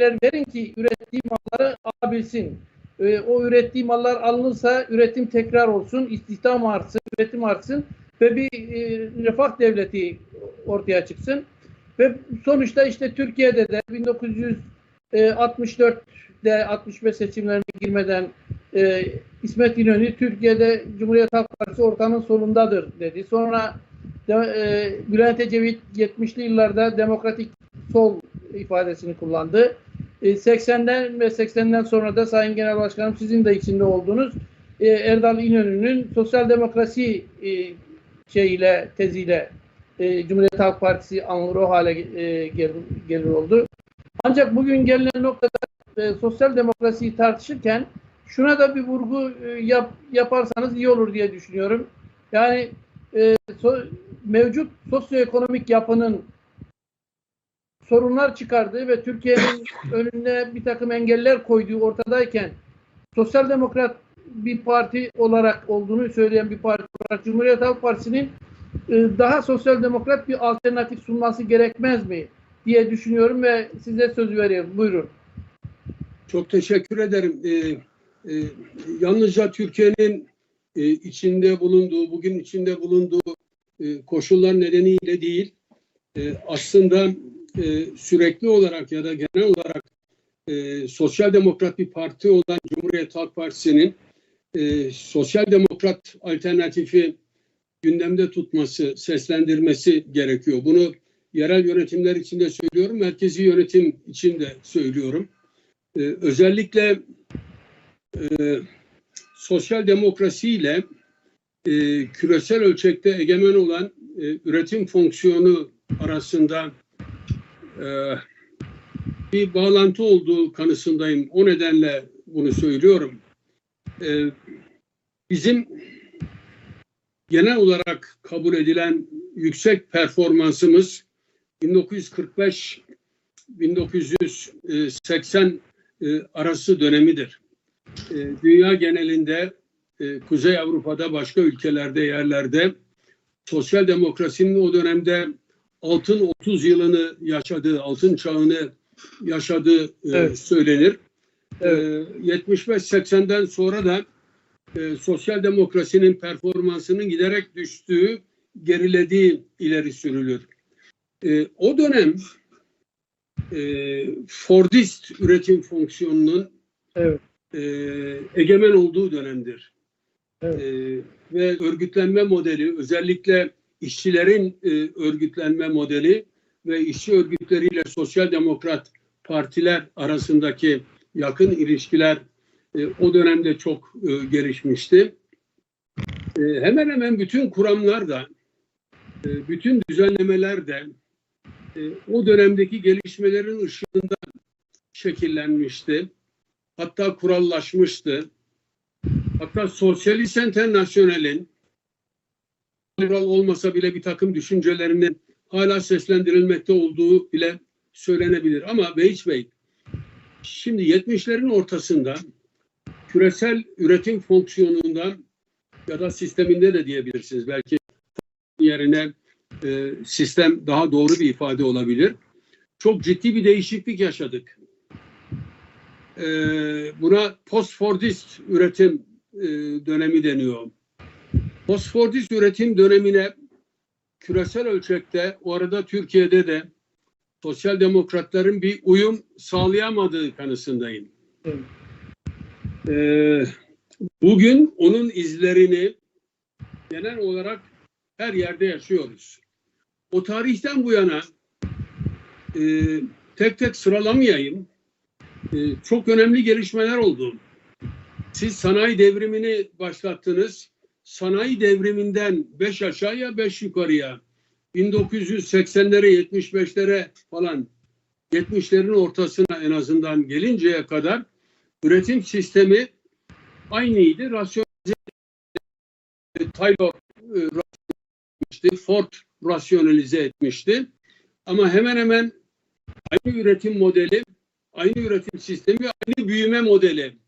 verin ki ürettiği malları alabilsin. Ee, o ürettiği mallar alınırsa üretim tekrar olsun, istihdam artsın, üretim artsın ve bir e, refah devleti ortaya çıksın. Ve sonuçta işte Türkiye'de de 1964'de 65 seçimlerine girmeden e, İsmet İnönü Türkiye'de Cumhuriyet Halk Partisi ortanın solundadır dedi. Sonra de, e, Bülent Ecevit 70'li yıllarda demokratik sol ifadesini kullandı. E, 80'den ve 80'den sonra da Sayın Genel Başkanım sizin de içinde olduğunuz e, Erdal İnönü'nün sosyal demokrasi e, şeyiyle teziyle e, Cumhuriyet Halk Partisi anılır o hale e, gelir, oldu. Ancak bugün gelinen noktada e, sosyal demokrasiyi tartışırken şuna da bir vurgu e, yap, yaparsanız iyi olur diye düşünüyorum. Yani e, mevcut sosyoekonomik yapının sorunlar çıkardığı ve Türkiye'nin önüne bir takım engeller koyduğu ortadayken sosyal demokrat bir parti olarak olduğunu söyleyen bir parti olarak Cumhuriyet Halk Partisi'nin e, daha sosyal demokrat bir alternatif sunması gerekmez mi diye düşünüyorum ve size söz veriyorum. Buyurun. Çok teşekkür ederim. Ee, e, yalnızca Türkiye'nin e, içinde bulunduğu, bugün içinde bulunduğu e, koşullar nedeniyle değil, e, aslında e, sürekli olarak ya da genel olarak e, sosyal demokrat bir parti olan Cumhuriyet Halk Partisi'nin e, sosyal demokrat alternatifi gündemde tutması, seslendirmesi gerekiyor. Bunu yerel yönetimler için de söylüyorum, merkezi yönetim için de söylüyorum. Ee, özellikle e, sosyal demokrasiyle e, küresel ölçekte egemen olan e, üretim fonksiyonu arasında e, bir bağlantı olduğu kanısındayım. O nedenle bunu söylüyorum. E, bizim genel olarak kabul edilen yüksek performansımız 1945 1980 e, arası dönemidir. E, dünya genelinde e, Kuzey Avrupa'da başka ülkelerde yerlerde sosyal demokrasinin o dönemde altın 30 yılını yaşadığı, altın çağını yaşadığı Evet. söylenir. Evet. 75-80'den sonra da e, sosyal demokrasinin performansının giderek düştüğü, gerilediği ileri sürülür. E, o dönem e, Fordist üretim fonksiyonunun Evet. e, egemen olduğu dönemdir. Evet. E, ve örgütlenme modeli özellikle işçilerin e, örgütlenme modeli ve işçi örgütleriyle sosyal demokrat partiler arasındaki yakın ilişkiler e, o dönemde çok e, gelişmişti. E, hemen hemen bütün kuramlar da, e, bütün düzenlemeler de e, o dönemdeki gelişmelerin ışığında şekillenmişti. Hatta kurallaşmıştı. Hatta Sosyalist Internasyonel'in liberal olmasa bile bir takım düşüncelerinin hala seslendirilmekte olduğu bile söylenebilir. Ama Beyiç Bey, şimdi 70'lerin ortasında küresel üretim fonksiyonundan ya da sisteminde de diyebilirsiniz. Belki yerine e, sistem daha doğru bir ifade olabilir. Çok ciddi bir değişiklik yaşadık. E, buna post-Fordist üretim e, dönemi deniyor. Post-Fordist üretim dönemine küresel ölçekte, o arada Türkiye'de de sosyal demokratların bir uyum sağlayamadığı kanısındayım. Evet. Ee, bugün onun izlerini genel olarak her yerde yaşıyoruz. O tarihten bu yana e, tek tek sıralamayayım. E, çok önemli gelişmeler oldu. Siz sanayi devrimini başlattınız. Sanayi devriminden beş aşağıya beş yukarıya 1980'lere 75'lere falan 70'lerin ortasına en azından gelinceye kadar üretim sistemi aynıydı. Rasyonalize Taylor e, etmişti. Ford rasyonalize etmişti. Ama hemen hemen aynı üretim modeli, aynı üretim sistemi, aynı büyüme modeli.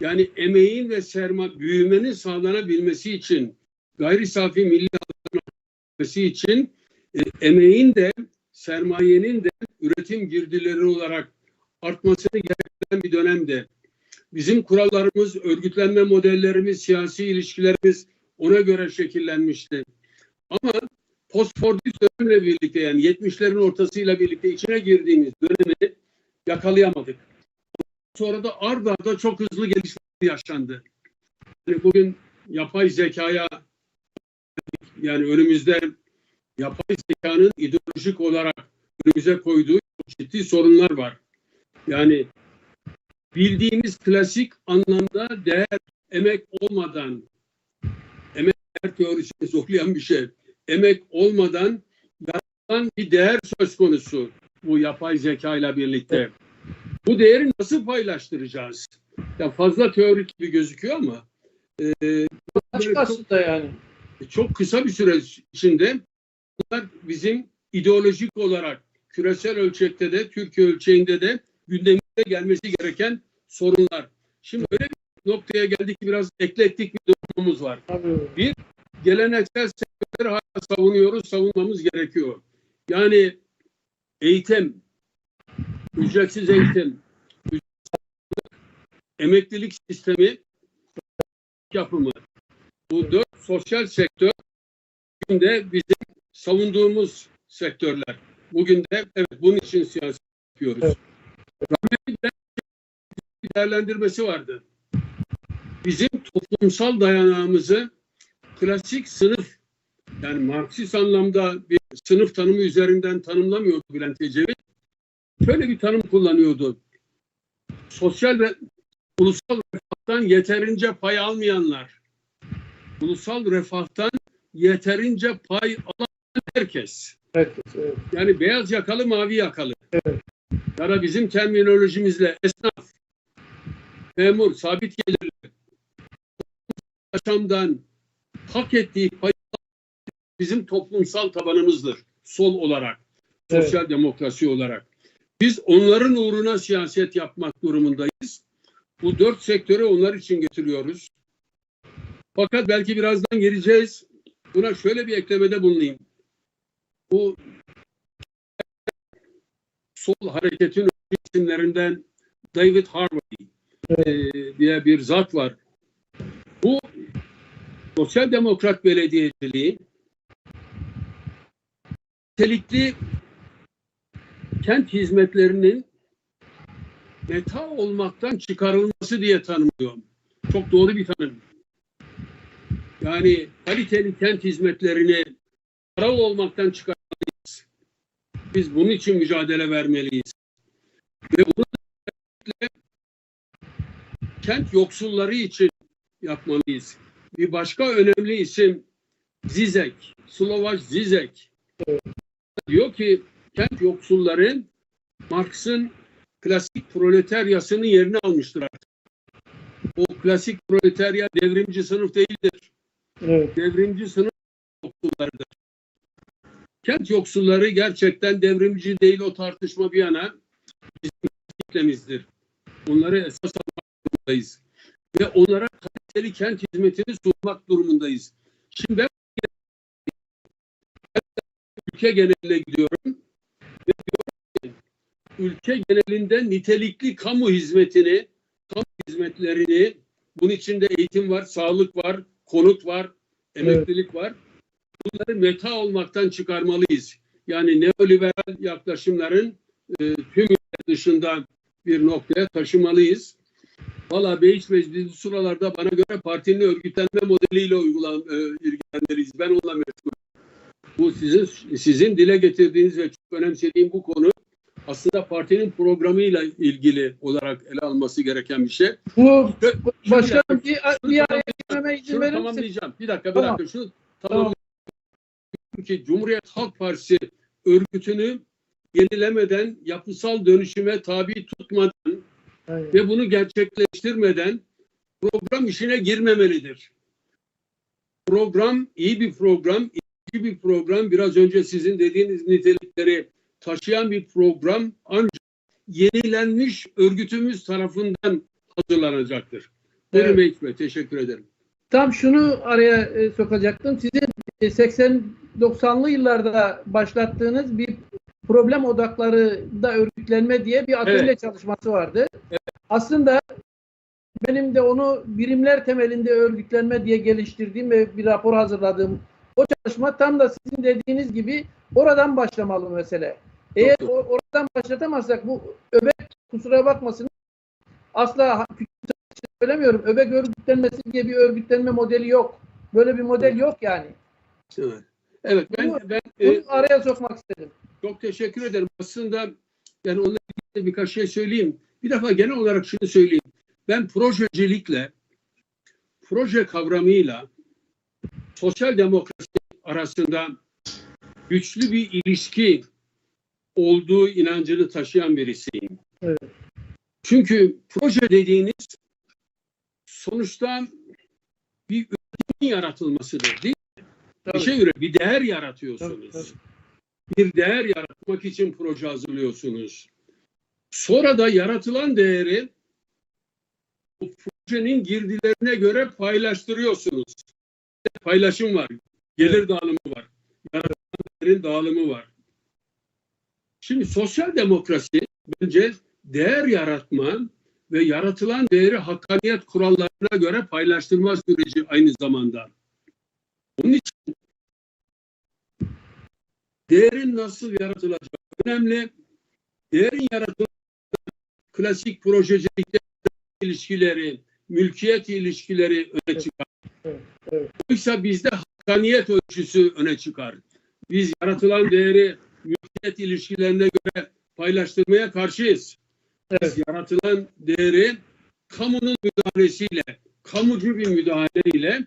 Yani emeğin ve serma büyümenin sağlanabilmesi için, gayri safi milli hasılanması için e, emeğin de sermayenin de üretim girdileri olarak artmasını gerektiren bir dönemde. Bizim kurallarımız, örgütlenme modellerimiz, siyasi ilişkilerimiz ona göre şekillenmişti. Ama postfordist dönemle birlikte yani 70'lerin ortasıyla birlikte içine girdiğimiz dönemi yakalayamadık. Sonra da ard arda çok hızlı gelişmeler yaşandı. Yani bugün yapay zekaya yani önümüzde yapay zekanın ideolojik olarak önümüze koyduğu ciddi sorunlar var. Yani bildiğimiz klasik anlamda değer, emek olmadan emek değer teorisini zorlayan bir şey. Emek olmadan yaratılan bir değer söz konusu bu yapay zeka ile birlikte. Bu değeri nasıl paylaştıracağız? Ya fazla teorik gibi gözüküyor ama e, Açık aslında yani. çok kısa bir süre içinde bunlar bizim ideolojik olarak küresel ölçekte de Türkiye ölçeğinde de gündemimize gelmesi gereken sorunlar. Şimdi öyle bir noktaya geldik ki biraz eklektik bir durumumuz var. Tabii. Geleneksel sektörleri hala savunuyoruz, savunmamız gerekiyor. Yani eğitim, ücretsiz eğitim, ücretsiz emeklilik sistemi yapımı. Bu dört sosyal sektör bugün de bizim savunduğumuz sektörler. Bugün de evet bunun için siyaset yapıyoruz. Evet. Rahmetli bir değerlendirmesi vardı. Bizim toplumsal dayanağımızı klasik sınıf yani Marksist anlamda bir sınıf tanımı üzerinden tanımlamıyordu Bülent Ecevit. Şöyle bir tanım kullanıyordu. Sosyal ve ulusal refahtan yeterince pay almayanlar. Ulusal refahtan yeterince pay alan herkes. Herkes, evet. Yani beyaz yakalı, mavi yakalı. Evet. Ya da bizim terminolojimizle esnaf, memur, sabit gelirli, yaşamdan hak ettiği pay bizim toplumsal tabanımızdır. Sol olarak, Evet. sosyal demokrasi olarak. Biz onların uğruna siyaset yapmak durumundayız. Bu dört sektörü onlar için getiriyoruz. Fakat belki birazdan geleceğiz. Buna şöyle bir eklemede bulunayım. Bu sol hareketin isimlerinden David Harvey e, diye bir zat var. Bu sosyal demokrat belediyeciliği nitelikli kent hizmetlerinin meta olmaktan çıkarılması diye tanımlıyor. Çok doğru bir tanım. Yani kaliteli kent hizmetlerini para olmaktan çıkarmalıyız. Biz bunun için mücadele vermeliyiz. Ve bunu kent yoksulları için yapmalıyız. Bir başka önemli isim Zizek, Slovaş Zizek. Diyor ki kent yoksulları Marx'ın klasik proletaryasının yerini almıştır artık. O klasik proletarya devrimci sınıf değildir. Evet. Devrimci sınıf yoksullarıdır. Kent yoksulları gerçekten devrimci değil o tartışma bir yana bizim kitlemizdir. Onları esas almak durumundayız. Ve onlara kaliteli kent hizmetini sunmak durumundayız. Şimdi ben ülke geneline gidiyorum ülke genelinde nitelikli kamu hizmetini, kamu hizmetlerini bunun içinde eğitim var, sağlık var, konut var, emeklilik var. Bunları meta olmaktan çıkarmalıyız. Yani neoliberal yaklaşımların e, tüm dışında bir noktaya taşımalıyız. Valla Beyiç Meclisi suralarda bana göre partinin örgütlenme modeliyle uygulan, e, ilgileniriz. Ben onunla meşgul. Bu sizin sizin dile getirdiğiniz ve çok önemsediğim bu konu aslında partinin programıyla ilgili olarak ele alması gereken bir şey. Bu başkanım bir, bir araya izin verir tamamlayacağım. Bir dakika, bir Tamam. dakika. Şunu tamamlayacağım. Ki Cumhuriyet Halk Partisi örgütünü yenilemeden, yapısal dönüşüme tabi tutmadan Aynen. ve bunu gerçekleştirmeden program işine girmemelidir. Program iyi bir program, iyi bir program. Biraz önce sizin dediğiniz nitelikleri taşıyan bir program ancak yenilenmiş örgütümüz tarafından hazırlanacaktır. Buyurun Evet. Bey, teşekkür ederim. Tam şunu araya e, sokacaktım. Sizin e, 80-90'lı yıllarda başlattığınız bir problem odakları da örgüt örgütlenme diye bir atölye Evet. çalışması vardı. Aslında benim de onu birimler temelinde örgütlenme diye geliştirdiğim ve bir rapor hazırladığım o çalışma tam da sizin dediğiniz gibi oradan başlamalı mesele. Eğer Çok o- oradan başlatamazsak bu öbek kusura bakmasın asla söylemiyorum. Öbek örgütlenmesi diye bir örgütlenme modeli yok. Böyle bir model yok yani. Evet. Evet ben Bu- ben Bunu e, araya sokmak istedim. çok teşekkür ederim. Aslında yani onunla ilgili birkaç şey söyleyeyim. Bir defa genel olarak şunu söyleyeyim. Ben projecilikle proje kavramıyla sosyal demokrasi arasında güçlü bir ilişki olduğu inancını taşıyan birisiyim. Evet. Çünkü proje dediğiniz sonuçta bir üretimin yaratılmasıdır değil mi? Bir Tabii. şey üret, bir değer Tabii, yaratıyorsunuz. tabii. Bir değer yaratmak için proje hazırlıyorsunuz. Sonra da yaratılan değeri bu projenin girdilerine göre paylaştırıyorsunuz. Paylaşım var, gelir dağılımı var, yaratılan değerin dağılımı var. Şimdi sosyal demokrasi bence değer yaratma ve yaratılan değeri hakkaniyet kurallarına göre paylaştırma süreci aynı zamanda. Onun için değerin nasıl yaratılacağı önemli. Değerin yaratılması klasik projecilikte ilişkileri, mülkiyet ilişkileri öne çıkar. Evet, evet. Oysa bizde hakkaniyet ölçüsü öne çıkar. Biz yaratılan değeri mülkiyet ilişkilerine göre paylaştırmaya karşıyız. Biz yaratılan değeri kamunun müdahalesiyle, kamucu bir müdahaleyle